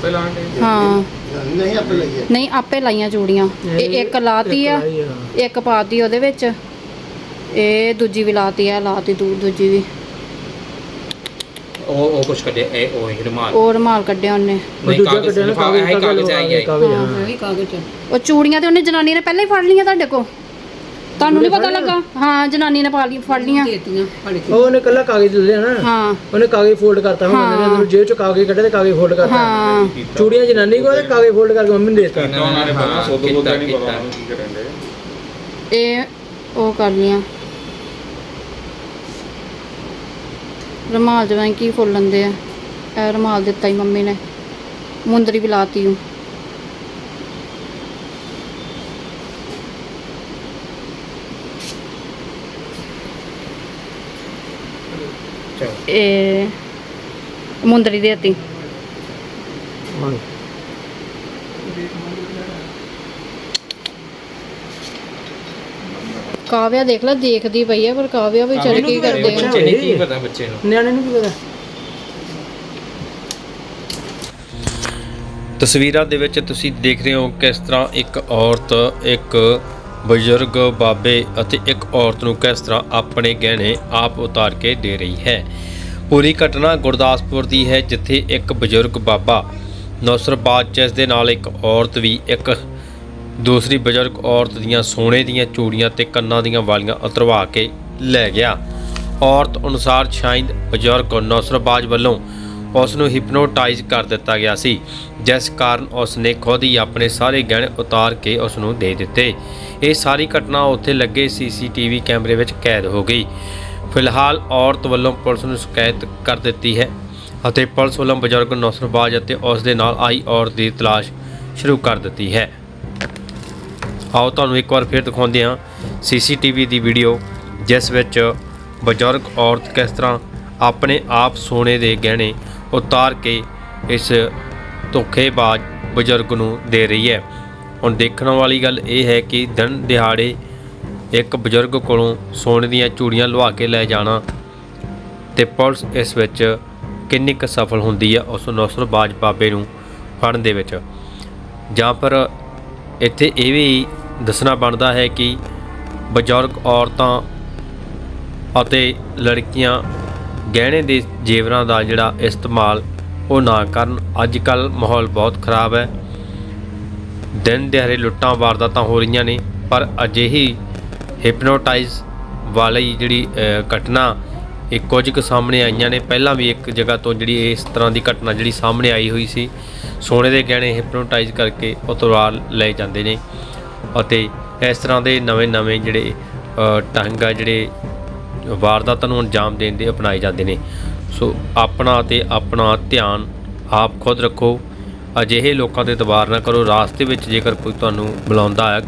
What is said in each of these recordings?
ਆਪੇ ਲਾਂਗੇ ਹਾਂ। ਨਹੀਂ ਆਪੇ ਲਈਏ। ਨਹੀਂ ਆਪੇ ਲਾਈਆਂ ਚੂੜੀਆਂ ਇਹ ਇੱਕ ਲਾਤੀ ਆ ਇੱਕ ਪਾਤੀ ਉਹਦੇ ਵਿੱਚ। ਇਹ ਦੂਜੀ ਵੀ ਲਾਤੀ ਆ ਲਾਤੀ ਦੂ ਦੂਜੀ ਵੀ। ਉਹ ਉਹ ਕੁਛ ਕੱਢੇ ਇਹ ਉਹ ਹੀ ਰੁਮਾਲ। ਉਹ ਰੁਮਾਲ ਕੱਢਿਆ ਉਹਨੇ। ਨਹੀਂ ਕਾਗਜ਼ ਲਿਫਾਫਾ ਹੈ ਕਾਗਜ਼ ਆਈ ਹੈ ਉਹ ਚੂੜੀਆਂ ਤੇ ਉਹਨੇ ਜਨਾਨੀ ਨੇ ਪਹਿਲਾਂ ਹੀ ਫੜ ਲਈਆਂ ਤੁਹਾਡੇ ਕੋ ਤੁਹਾਨੂੰ ਨਹੀਂ ਪਤਾ ਲੱਗਾ? ਹਾਂ ਜਨਾਨੀ ਨੇ ਪਾ ਲਈ ਫੜ ਲੀਆਂ ਉਹ ਉਹਨੇ ਕੱਲਾ ਕਾਗਜ਼ ਦੇ ਨਾ। ਹਾਂ। ਉਹਨੇ ਕਾਗਜ਼ ਫੋਲਡ ਕਰਤਾ ਹੁਣ ਉਹਨੇ ਅੰਦਰੋਂ ਜੇਬ ਚੋਂ ਕਾਗਜ਼ ਕੱਢੇ ਤੇ ਕਾਗਜ਼ ਫੋਲਡ ਕਰਤਾ। ਹਾਂ। ਚੂੜੀਆਂ ਜਨਾਨੀ ਕੋਲ ਤੇ ਕਾਗਜ਼ ਫੋਲਡ ਕਰਕੇ ਮੰਮੀ ਨੂੰ ਦੇ ਦਿੱਤਾ। ਉਹਨਾਂ ਨੇ ਪਹਿਲਾਂ ਸੋਧ ਬੋਧ ਨਹੀਂ ਪਤਾ ਇਹ ਉਹ ਕਰ ਲੀਆਂ ਰਮਾਲ ਜਿਵੇਂ ਕੀ ਫੁੱਲ ਲੰਦੇ ਆ। ਇਹ ਰਮਾਲ ਦਿੱਤਾ ਹੀ ਮੰਮੀ ਨੇ। ਮੁੰਦਰੀ ਵੀ ਲਾਤੀ ਹੂੰ। ਇਹ ਮੁੰਦਰੀ ਦੇਤੀ ਕਾਵਿਆ ਦੇਖ ਲੈ ਦੇਖਦੀ ਪਈ ਆ ਪਰ ਕਾਵਿਆ ਵੀ ਚੱਲ ਕੀ ਕਰਦੇ ਆ। ਬੱਚੇ ਨੇ? ਕੀ ਪਤਾ ਬੱਚੇ ਨੂੰ? ਨਿਆਣੇ ਨੂੰ ਕੀ ਪਤਾ? ਤਸਵੀਰਾਂ ਦੇ ਵਿੱਚ ਤੁਸੀਂ ਦੇਖ ਰਹੇ ਹੋ ਕਿਸ ਤਰ੍ਹਾਂ ਇੱਕ ਔਰਤ ਇੱਕ ਬਜ਼ੁਰਗ, ਬਾਬੇ ਅਤੇ ਇੱਕ ਔਰਤ ਨੂੰ ਕਿਸ ਤਰ੍ਹਾਂ ਆਪਣੇ ਗਹਿਣੇ ਆਪ ਉਤਾਰ ਕੇ ਦੇ ਰਹੀ ਹੈ? ਪੂਰੀ ਘਟਨਾ ਗੁਰਦਾਸਪੁਰ ਦੀ ਹੈ, ਜਿੱਥੇ ਇੱਕ ਬਜ਼ੁਰਗ ਬਾਬਾ ਨੌਸਰਬਾਦ, ਜਿਸ ਦੇ ਨਾਲ ਇੱਕ ਔਰਤ ਵੀ ਇੱਕ, ਦੂਸਰੀ ਬਜ਼ੁਰਗ ਔਰਤ ਦੀਆਂ ਸੋਨੇ ਦੀਆਂ ਚੂੜੀਆਂ ਤੇ ਕੰਨਾਂ ਦੀਆਂ ਵਾਲੀਆਂ ਉਤਰਵਾ ਕੇ ਲੈ ਗਿਆ। ਔਰਤ ਅਨੁਸਾਰ ਸ਼ਾਇਦ ਬਜ਼ੁਰਗ ਨੌਸਰਬਾਜ ਵੱਲੋਂ ਉਸ ਨੂੰ ਹਿਪਨੋਟਾਈਜ਼ ਕਰ ਦਿੱਤਾ ਗਿਆ ਸੀ, ਜਿਸ ਕਾਰਨ ਉਸ ਨੇ ਖੁਦ ਹੀ ਆਪਣੇ ਸਾਰੇ ਗਹਿਣੇ ਉਤਾਰ ਕੇ ਉਸ ਨੂੰ ਦੇ ਦਿੱਤੇ। ਇਹ ਸਾਰੀ ਘਟਨਾ ਉੱਥੇ ਲੱਗੇ ਸੀਸੀਟੀਵੀ ਕੈਮਰੇ ਵਿੱਚ ਕੈਦ ਹੋ ਗਈ। ਫਿਲਹਾਲ ਔਰਤ ਵੱਲੋਂ ਪੁਲਿਸ ਨੂੰ ਸ਼ਿਕਾਇਤ ਕਰ ਦਿੱਤੀ ਹੈ ਅਤੇ ਪੁਲਿਸ ਵੱਲੋਂ ਬਜ਼ੁਰਗ ਨੌਸਰਬਾਜ ਅਤੇ ਉਸ ਦੇ ਨਾਲ ਆਈ ਔਰਤ ਦੀ ਤਲਾਸ਼ ਸ਼ੁਰੂ ਕਰ ਦਿੱਤੀ ਹੈ। ਆਓ ਤੁਹਾਨੂੰ ਇੱਕ ਵਾਰ ਫਿਰ ਦਿਖਾਉਂਦੇ ਹਾਂ ਸੀਸੀਟੀਵੀ ਦੀ ਵੀਡੀਓ, ਜਿਸ ਵਿੱਚ ਬਜ਼ੁਰਗ ਔਰਤ ਕਿਸ ਤਰ੍ਹਾਂ ਆਪਣੇ ਆਪ ਸੋਨੇ ਦੇ ਗਹਿਣੇ ਉਤਾਰ ਕੇ ਇਸ ਧੋਖੇਬਾਜ਼ ਬਜ਼ੁਰਗ ਨੂੰ ਦੇ ਰਹੀ ਹੈ। ਹੁਣ ਦੇਖਣ ਵਾਲੀ ਗੱਲ ਇਹ ਹੈ ਕਿ ਦਿਨ ਦਿਹਾੜੇ ਇੱਕ ਬਜ਼ੁਰਗ ਕੋਲੋਂ ਸੋਨੇ ਦੀਆਂ ਚੂੜੀਆਂ ਲਵਾ ਕੇ ਲੈ ਜਾਣਾ ਤੇ ਪੁਲਿਸ ਇਸ ਵਿੱਚ ਕਿੰਨੀ ਕੁ ਸਫਲ ਹੁੰਦੀ ਹੈ, ਉਸ ਨੌਸਰਬਾਜ਼ ਬਾਬੇ ਨੂੰ ਫੜਨ ਦੇ ਵਿੱਚ। ਜਾਂ ਪਰ ਇੱਥੇ ਇਹ ਵੀ ਦੱਸਣਾ ਬਣਦਾ ਹੈ ਕਿ ਬਜ਼ੁਰਗ ਔਰਤਾਂ ਅਤੇ ਲੜਕੀਆਂ ਗਹਿਣੇ ਦੇ ਜੇਵਰਾਂ ਦਾ ਜਿਹੜਾ ਇਸਤੇਮਾਲ ਉਹ ਨਾ ਕਰਨ। ਅੱਜ ਕੱਲ ਮਾਹੌਲ ਬਹੁਤ ਖਰਾਬ ਹੈ। ਦਿਨ ਦਿਹਾੜੇ ਲੁੱਟਾਂ ਵਾਰਦਾਤਾਂ ਹੋ ਰਹੀਆਂ ਨੇ, ਪਰ ਅਜਿਹੀ ਹਿਪਨੋਟਾਈਜ਼ ਵਾਲੀ ਜਿਹੜੀ ਘਟਨਾ ਇਹ ਕੁਝ ਕੁ ਸਾਹਮਣੇ ਆਈਆਂ ਨੇ। ਪਹਿਲਾਂ ਵੀ ਇੱਕ ਜਗ੍ਹਾ ਤੋਂ ਜਿਹੜੀ ਇਸ ਤਰ੍ਹਾਂ ਦੀ ਘਟਨਾ ਜਿਹੜੀ ਸਾਹਮਣੇ ਆਈ ਹੋਈ ਸੀ, ਸੋਨੇ ਦੇ ਗਹਿਣੇ ਹਿਪਨੋਟਾਈਜ਼ ਕਰਕੇ ਉਤਰਵਾ ਲਏ ਜਾਂਦੇ ਨੇ। ਅਤੇ ਇਸ ਤਰ੍ਹਾਂ ਦੇ ਨਵੇਂ-ਨਵੇਂ ਜਿਹੜੇ ਢੰਗ ਆ ਜਿਹੜੇ ਵਾਰਦਾਤਾਂ ਨੂੰ ਅੰਜਾਮ ਦੇਣ ਦੇ ਅਪਣਾਏ ਜਾਂਦੇ ਨੇ। ਸੋ ਆਪਣਾ ਤੇ ਆਪਣਾ ਧਿਆਨ ਆਪ ਖੁਦ ਰੱਖੋ। ਅਜਿਹੇ ਲੋਕਾਂ ਤੇ ਦਬਾਰ ਨਾ ਕਰੋ। ਰਾਸਤੇ ਵਿੱਚ ਜੇਕਰ ਕੋਈ ਤੁਹਾਨੂੰ ਬੁਲਾਉਂਦਾ ਹੈ,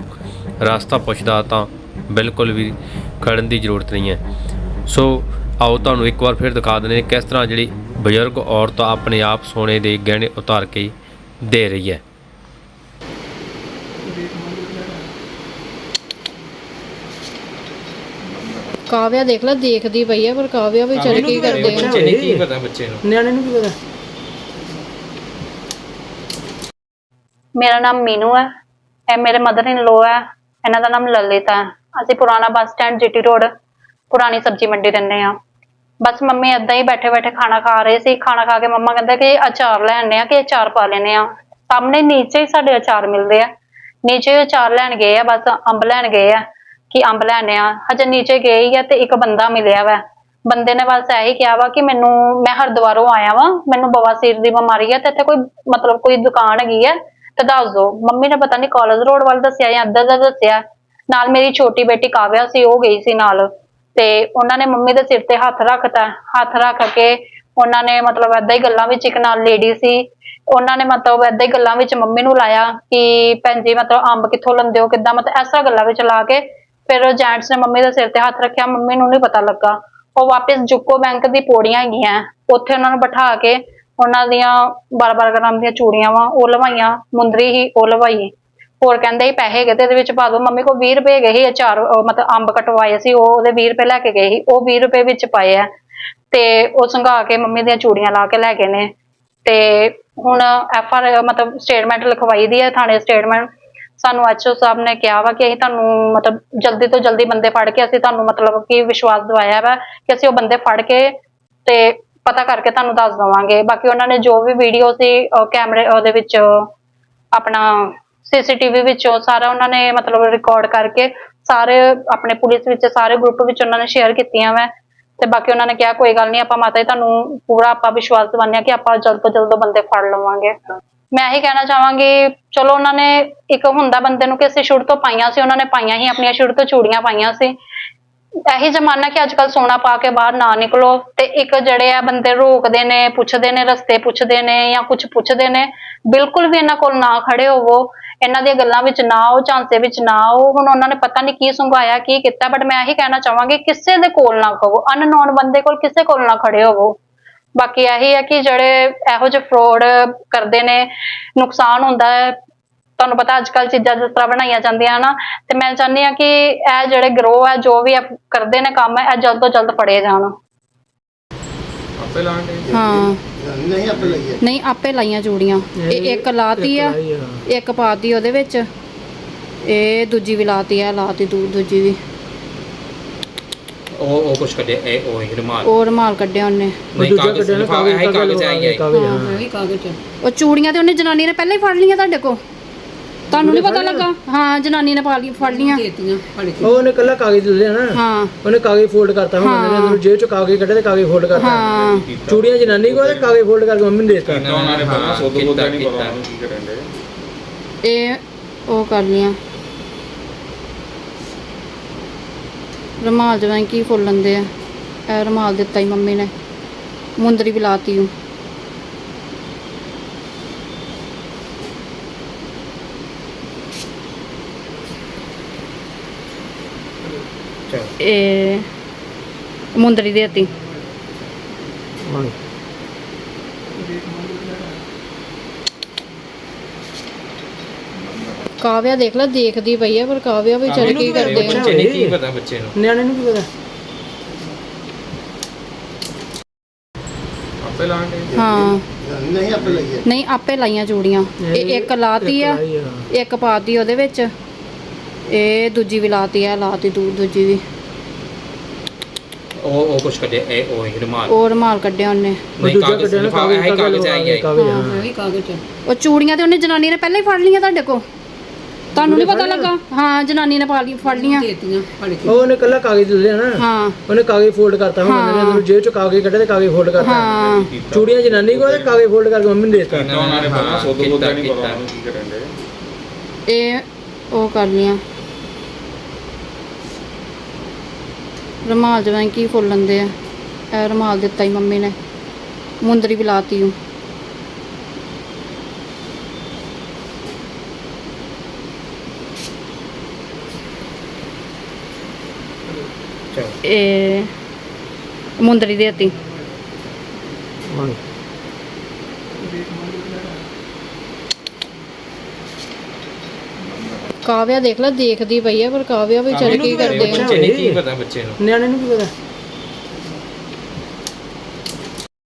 ਰਸਤਾ ਪੁੱਛਦਾ ਤਾਂ ਬਿਲਕੁਲ ਵੀ ਖੜਨ ਦੀ ਜ਼ਰੂਰਤ ਨਹੀਂ ਹੈ। ਸੋ ਆਓ ਤੁਹਾਨੂੰ ਇੱਕ ਵਾਰ ਫਿਰ ਦਿਖਾ ਦਿੰਦੇ ਨੇ ਕਿਸ ਤਰ੍ਹਾਂ ਜਿਹੜੀ ਬਜ਼ੁਰਗ ਔਰਤ ਆਪਣੇ ਆਪ ਸੋਨੇ ਦੇ ਗਹਿਣੇ ਉਤਾਰ ਕੇ ਦੇ ਰਹੀ ਹੈ। ਕਾਵਿਆ ਦੇਖ ਲੈ ਦੇਖਦੀ ਪਈ ਆ ਪਰ ਕਾਵਿਆ ਵੀ ਚੱਲ ਕੀ ਕਰਦੇ ਆ? ਬੱਚੇ ਨੇ ਕੀ ਪਤਾ ਬੱਚੇ ਨੂੰ। ਨਿਆਣੇ ਨੂੰ ਕੀ ਪਤਾ? ਮੇਰਾ ਨਾਮ ਮੀਨੂ ਹੈ ਇਹ ਮੇਰੇ ਮਦਰ ਇਨ ਲੋ ਹੈ ਇਹਨਾਂ ਦਾ ਨਾਮ ਲਲਿਤ। ਹੈ ਅਸੀਂ ਪੁਰਾਣਾ ਬੱਸ ਸਟੈਂਡ ਜੀਟੀ ਰੋਡ ਪੁਰਾਣੀ ਸਬਜ਼ੀ ਮੰਡੀ ਰਹਿੰਦੇ ਆ ਬਸ ਮੰਮੀ ਏਦਾਂ ਹੀ ਬੈਠੇ ਬੈਠੇ ਖਾਣਾ ਖਾ ਰਹੇ ਸੀ। ਖਾਣਾ ਖਾ ਕੇ ਮੰਮਾ ਕਹਿੰਦੇ ਕਿ ਅਚਾਰ ਲੈਣੇ ਆ ਕਿ ਅਚਾਰ ਪਾ ਲੈਣੇ ਆ ਸਾਹਮਣੇ ਨੀਚੇ ਹੀ ਸਾਡੇ ਅਚਾਰ ਮਿਲਦੇ ਆ। ਨੀਚੇ ਅਚਾਰ ਲੈਣ ਗਏ ਆ ਬਸ ਅੰਬ ਲੈਣ ਗਏ ਆ। ਕਿ ਅੰਬ ਲੈਣੇ ਆ। ਹਜੇ ਨੀਚੇ ਗਏ ਹੀ ਆ ਤੇ ਇੱਕ ਬੰਦਾ ਮਿਲਿਆ ਵਾ। ਬੰਦੇ ਨੇ ਬਸ ਇਹੀ ਕਿਹਾ ਵਾ ਕਿ ਮੈਨੂੰ, ਮੈਂ ਹਰਿਦੁਆਰੋਂ ਆਇਆ ਵਾ, ਮੈਨੂੰ ਬਵਾਸੀਰ ਦੀ ਬਿਮਾਰੀ ਹੈ ਤੇ ਇੱਥੇ ਕੋਈ ਮਤਲਬ ਕੋਈ ਦੁਕਾਨ ਹੈਗੀ ਹੈ ਤੇ ਦੱਸ ਦੋ। ਮੰਮੀ ਨੇ ਪਤਾ ਨਹੀਂ ਕਾਲਜ ਰੋਡ ਵੱਲ ਦੱਸਿਆ ਜਾਂ ਅੱਧਾ ਦਾ ਦੱਸਿਆ। ਨਾਲ ਮੇਰੀ ਛੋਟੀ ਬੇਟੀ ਕਾਵਿਆ ਸੀ, ਉਹ ਗਈ ਸੀ ਨਾਲ। ਤੇ ਉਹਨਾਂ ਨੇ ਮੰਮੀ ਦੇ ਸਿਰ ਤੇ ਹੱਥ ਰੱਖਤਾ। ਹੱਥ ਰੱਖ ਕੇ ਉਹਨਾਂ ਨੇ ਮਤਲਬ ਏਦਾਂ ਹੀ ਗੱਲਾਂ ਵਿੱਚ ਇੱਕ ਨਾਲ ਲੇਡੀ ਸੀ। ਉਹਨਾਂ ਨੇ ਮਤਲਬ ਏਦਾਂ ਹੀ ਗੱਲਾਂ ਵਿੱਚ ਮੰਮੀ ਨੂੰ ਲਾਇਆ ਕਿ ਭੈਣ ਜੀ ਮਤਲਬ ਅੰਬ ਕਿੱਥੋਂ ਲੰਦੇ ਹੋ, ਕਿੱਦਾਂ? ਮਤਲਬ ਐਸਾ ਗੱਲਾਂ ਵਿੱਚ ਲਾ ਕੇ ਫਿਰ ਜੈਂਟਸ ਨੇ ਮੰਮੀ ਦੇ ਸਿਰ ਤੇ ਹੱਥ ਰੱਖਿਆ, ਮੰਮੀ ਨੂੰ ਨਹੀਂ ਪਤਾ ਲੱਗਾ। ਉਹ ਵਾਪਸ ਜੁਕੋ ਬੈਂਕ ਦੀ ਪੌੜੀਆਂ ਹੈਗੀਆਂ। ਉੱਥੇ ਉਹਨਾਂ ਨੂੰ ਬਿਠਾ ਕੇ ਉਹਨਾਂ ਦੀਆਂ 12-12 ਗ੍ਰਾਮ ਦੀਆਂ ਚੂੜੀਆਂ ਵਾ, ਉਹ ਲਵਾਈਆਂ, ਮੁੰਦਰੀ ਹੀ ਉਹ ਲਵਾਈ। ਹੋਰ ਕਹਿੰਦੇ ਸੀ ਪੈਸੇ ਹੈਗੇ ਤੇ ਇਹਦੇ ਵਿੱਚ ਪਾ ਦਿਓ ਮੰਮੀ ਕੋਲ 20 ਰੁਪਏ ਗਏ ਸੀ ਅਚਾਰ ਮਤਲਬ ਅੰਬ ਕਟਵਾਏ ਸੀ, ਉਹ ਉਹਦੇ 20 ਰੁਪਏ ਲੈ ਕੇ ਗਏ ਸੀ, ਉਹ 20 ਰੁਪਏ ਵਿੱਚ ਪਾਏ ਆ। ਤੇ ਉਹ ਸੰਘਾ ਕੇ ਮੰਮੀ ਦੀਆਂ ਚੂੜੀਆਂ ਲਾ ਕੇ ਲੈ ਗਏ ਨੇ। ਤੇ ਹੁਣ ਐਫ ਆਰ, ਮਤਲਬ ਸਟੇਟਮੈਂਟ ਲਿਖਵਾਈ ਦੀ ਹੈ, ਥਾਣੇ ਸਟੇਟਮੈਂਟ। ਸਾਨੂੰ ਐਚਓ ਸਾਹਿਬ ਨੇ ਕਿਹਾ ਵਾ ਕਿ ਅਸੀਂ ਤੁਹਾਨੂੰ ਮਤਲਬ ਜਲਦੀ ਤੋਂ ਜਲਦੀ ਬੰਦੇ ਫੜ ਕੇ ਅਸੀਂ ਤੁਹਾਨੂੰ ਮਤਲਬ ਕਿ ਵਿਸ਼ਵਾਸ ਦਿਵਾਇਆ ਵਾ ਕਿ ਅਸੀਂ ਉਹ ਬੰਦੇ ਫੜ ਕੇ ਤੇ ਪਤਾ ਕਰਕੇ ਤੁਹਾਨੂੰ ਦੱਸ ਦਵਾਂਗੇ। ਬਾਕੀ ਉਹਨਾਂ ਨੇ ਜੋ ਵੀ ਵੀਡੀਓ ਸੀ ਕੈਮਰੇ ਉਹਦੇ ਵਿੱਚ, ਆਪਣਾ ਸੀਸੀਟੀਵੀ ਵਿੱਚੋਂ ਸਾਰਾ ਉਹਨਾਂ ਨੇ ਮਤਲਬ ਰਿਕਾਰਡ ਕਰਕੇ ਸਾਰੇ ਆਪਣੇ ਪੁਲਿਸ ਵਿੱਚ, ਸਾਰੇ ਗਰੁੱਪ ਵਿੱਚ ਉਹਨਾਂ ਨੇ ਸ਼ੇਅਰ ਕੀਤੀਆਂ ਵਾ। ਤੇ ਬਾਕੀ ਉਹਨਾਂ ਨੇ ਕਿਹਾ, ਕੋਈ ਗੱਲ ਨਹੀਂ ਆਪਾਂ ਮਾਤਾ ਜੀ, ਤੁਹਾਨੂੰ ਪੂਰਾ ਆਪਾਂ ਵਿਸ਼ਵਾਸ ਦਿਵਾਉਂਦੇ ਹਾਂ ਕਿ ਆਪਾਂ ਜਲਦ ਤੋਂ ਜਲਦ ਉਹ ਬੰਦੇ ਫੜ ਲਵਾਂਗੇ। ਮੈਂ ਇਹੀ ਕਹਿਣਾ ਚਾਹਾਂਗੀ, ਚਲੋ ਉਹਨਾਂ ਨੇ ਇੱਕ ਹੁੰਦਾ ਬੰਦੇ ਨੂੰ ਕਿ ਅਸੀਂ ਸ਼ੁਰੂ ਤੋਂ ਪਾਈਆਂ ਸੀ, ਉਹਨਾਂ ਨੇ ਪਾਈਆਂ ਹੀ ਆਪਣੀਆਂ, ਸ਼ੁਰੂ ਤੋਂ ਚੂੜੀਆਂ ਪਾਈਆਂ ਸੀ। ਇਹੀ ਜ਼ਮਾਨਾ ਕਿ ਅੱਜ ਕੱਲ ਸੋਨਾ ਪਾ ਕੇ ਬਾਹਰ ਨਾ ਨਿਕਲੋ ਤੇ ਇੱਕ ਜਿਹੜੇ ਆ ਬੰਦੇ ਰੋਕਦੇ ਨੇ, ਪੁੱਛਦੇ ਨੇ, ਰਸਤੇ ਪੁੱਛਦੇ ਨੇ ਜਾਂ ਕੁਝ ਪੁੱਛਦੇ ਨੇ, ਬਿਲਕੁਲ ਵੀ ਇਹਨਾਂ ਕੋਲ ਨਾ ਖੜੇ ਹੋਵੋ। ਇਹਨਾਂ ਦੀਆਂ ਗੱਲਾਂ ਵਿੱਚ ਨਾ ਆਓ, ਝਾਂਸੇ ਵਿੱਚ ਨਾ ਆਓ। ਹੁਣ ਉਹਨਾਂ ਨੇ ਪਤਾ ਨਹੀਂ ਕੀ ਸੰਘਾਇਆ, ਕੀ ਕੀਤਾ ਬਟ ਮੈਂ ਇਹੀ ਕਹਿਣਾ ਚਾਹਾਂਗੀ, ਕਿਸੇ ਦੇ ਕੋਲ ਨਾ ਕਹੋ। ਅਨਨੋਨ ਬੰਦੇ ਕੋਲ ਕਿਸੇ ਕੋਲ ਨਾ ਖੜੇ ਹੋਵੋ। ਬਾਕੀ ਇਹੀ ਹੈ ਕਿ ਜਿਹੜੇ ਇਹੋ ਜਿਹੇ ਫਰੋਡ ਕਰਦੇ ਨੇ ਨੁਕਸਾਨ ਹੁੰਦਾ ਹੈ ਤੁਹਾਨੂੰ ਪਤਾ ਅੱਜ ਕੱਲ ਚੀਜ਼ਾਂ ਜਿਸ ਤਰ੍ਹਾਂ ਬਣਾਈਆਂ ਜਾਂਦੀਆਂ ਨਾ ਤੇ ਮੈਂ ਚਾਹੁੰਦੀ ਹਾਂ ਕਿ ਇਹ ਜਿਹੜੇ ਗਰੋਹ ਹੈ ਜੋ ਵੀ ਇਹ ਕਰਦੇ ਨੇ ਕੰਮ ਹੈ ਇਹ ਜਲਦ ਤੋਂ ਜਲਦ ਫੜੇ ਜਾਣ। ਆਪੇ ਲਾਂਗੇ ਹਾਂ। ਨਹੀਂ ਆਪੇ ਲਈਏ। ਨਹੀਂ ਆਪੇ ਲਾਈਆਂ ਚੂੜੀਆਂ ਇਹ ਇੱਕ ਲਾਤੀ ਆ। ਇੱਕ ਪਾਤੀ ਉਹਦੇ ਵਿੱਚ। ਇਹ ਦੂਜੀ ਵੀ ਲਾਤੀ ਆ ਲਾਤੀ ਦੂ ਦੂਜੀ ਵੀ। ਉਹ ਉਹ ਕੁਛ ਕੱਢਿਆ ਇਹ ਉਹ ਹੀ ਰੁਮਾਲ। ਉਹ ਰੁਮਾਲ ਕੱਢਿਆ ਉਹਨੇ। ਨਹੀਂ ਕਾਗਜ਼ ਲਿਫਾਫਾ ਹੈ ਕਾਗਜ਼ ਆਈ ਹੈ ਉਹ ਚੂੜੀਆਂ ਤੇ ਉਹਨੇ ਜਨਾਨੀ ਨੇ ਪਹਿਲਾਂ ਹੀ ਫੜ ਲਈਆਂ ਤੁਹਾਡੇ ਕੋ ਤੁਹਾਨੂੰ ਨਹੀਂ ਪਤਾ ਲੱਗਾ? ਹਾਂ ਜਨਾਨੀ ਨੇ ਪਾ ਲਈ ਫੜ ਲਈਆਂ ਉਹ ਉਹਨੇ ਕੱਲਾ ਕਾਗਜ਼ ਦੇ ਦਿਆ ਨਾ। ਹਾਂ। ਉਹਨੇ ਕਾਗਜ਼ ਫੋਲਡ ਕਰਤਾ ਹੁਣ ਉਹਨੇ ਅੰਦਰੋਂ ਜੇਬ ਚੋਂ ਕਾਗਜ਼ ਕੱਢੇ ਤੇ ਕਾਗਜ਼ ਫੋਲਡ ਕਰਤਾ। ਹਾਂ। ਚੂੜੀਆਂ ਜਨਾਨੀ ਕੋਲ ਤੇ ਕਾਗਜ਼ ਫੋਲਡ ਕਰਕੇ ਮੰਮੀ ਨੂੰ ਦੇ ਦਿੱਤਾ। ਉਹਨਾਂ ਨੇ ਪਹਿਲਾਂ ਸੋਧ ਬੋਧਾ ਨਹੀਂ ਕੀ ਦੇ ਇਹ ਉਹ ਕਰ ਲੀਆਂ ਰਮਾਲ ਜਿਵੇਂ ਕੀ ਫੁੱਲ ਲੰਦੇ ਆ। ਇਹ ਰਮਾਲ ਦਿੱਤਾ ਹੀ ਮੰਮੀ ਨੇ। ਮੁੰਦਰੀ ਵੀ ਲਾਤੀ ਉਹ ਇਹ ਮੁੰਦਰੀ ਦੇਤੀ। ਕਾਵਿਆ ਦੇਖ ਲੈ ਦੇਖਦੀ ਪਈ ਆ ਪਰ ਕਾਵਿਆ ਵੀ ਚੱਲ ਕੀ ਕਰਦੇ ਆ। ਬੱਚੇ ਨੇ? ਕੀ ਪਤਾ ਬੱਚੇ ਨੂੰ? ਨਿਆਣੇ ਨੂੰ ਕੀ ਪਤਾ? ਆਪੇ ਲਾਂਗੇ। ਹਾਂ। ਨਹੀਂ ਆਪੇ ਲਈਏ। ਨਹੀਂ ਆਪੇ ਲਾਈਆਂ ਚੂੜੀਆਂ। ਇਹ ਇੱਕ ਲਾਤੀ ਆ ਇੱਕ ਪਾਤੀ ਉਹਦੇ ਵਿੱਚ। ਇਹ ਦੂਜੀ ਵੀ ਲਾਤੀ ਆ ਲਾਤੀ ਦੂ ਦੂਜੀ ਵੀ। ਉਹ ਉਹ ਕੁਛ ਕੱਢਿਆ ਇਹ ਉਹ ਰੁਮਾਲ। ਉਹ ਰੁਮਾਲ ਕੱਢਿਆ ਉਹਨੇ। ਨਹੀਂ ਕਾਗਜ਼ ਲਿਫਾਫਾ ਹੈ ਕਾਗਜ਼ ਆਈ ਹੈ। ਉਹ ਚੂੜੀਆਂ ਤੇ ਉਹਨੇ ਜਨਾਨੀ ਨੇ ਪਹਿਲਾਂ ਹੀ ਫੜ ਲਈਆਂ ਤੁਹਾਡੇ ਕੋ ਤੁਹਾਨੂੰ ਨਹੀਂ ਪਤਾ ਲੱਗਾ? ਹਾਂ ਜਨਾਨੀ ਨੇ ਪਾ ਲਈ ਫੜ ਲਈਆਂ ਉਹ ਉਹਨੇ ਕੱਲਾ ਕਾਗਜ਼ ਦੇ ਦਿਆ ਨਾ। ਹਾਂ। ਉਹਨੇ ਕਾਗਜ਼ ਫੋਲਡ ਕਰਤਾ ਹੁਣ ਉਹਨੇ ਅੰਦਰੋਂ ਜੇਬ ਚੋਂ ਕਾਗਜ਼ ਕੱਢੇ ਤੇ ਕਾਗਜ਼ ਫੋਲਡ ਕਰਤਾ। ਹਾਂ। ਚੂੜੀਆਂ ਜਨਾਨੀ ਕੋਲ ਤੇ ਕਾਗਜ਼ ਫੋਲਡ ਕਰਕੇ ਮੰਮੀ ਨੂੰ ਦੇ ਦਿੱਤਾ। ਉਹਨਾਂ ਨੇ ਪਹਿਲਾਂ ਸੋਧ ਬੋਧਾ ਨਹੀਂ ਪਤਾ ਉਹਨੂੰ ਕੀ ਕਰਨ ਦੇ। ਇਹ ਉਹ ਕਰ ਲੀਆਂ ਰਮਾਲ ਜਿਵੇਂ ਕੀ ਫੁੱਲ ਲੰਦੇ ਆ। ਇਹ ਰਮਾਲ ਦਿੱਤਾ ਹੀ ਮੰਮੀ ਨੇ। ਮੁੰਦਰੀ ਵੀ ਲਾਤੀ ਉਹ ਇਹ ਮੁੰਦਰੀ ਦੇਤੀ ਕਾਵਿਆ ਦੇਖ ਲੈ ਦੇਖਦੀ ਪਈ ਆ ਪਰ ਕਾਵਿਆ ਵੀ ਚੱਲ ਕੀ ਕਰਦੇ ਆ? ਬੱਚੇ ਨੇ ਕੀ ਪਤਾ ਬੱਚੇ ਨੂੰ? ਨਿਆਣੇ ਨੂੰ ਕੀ ਪਤਾ?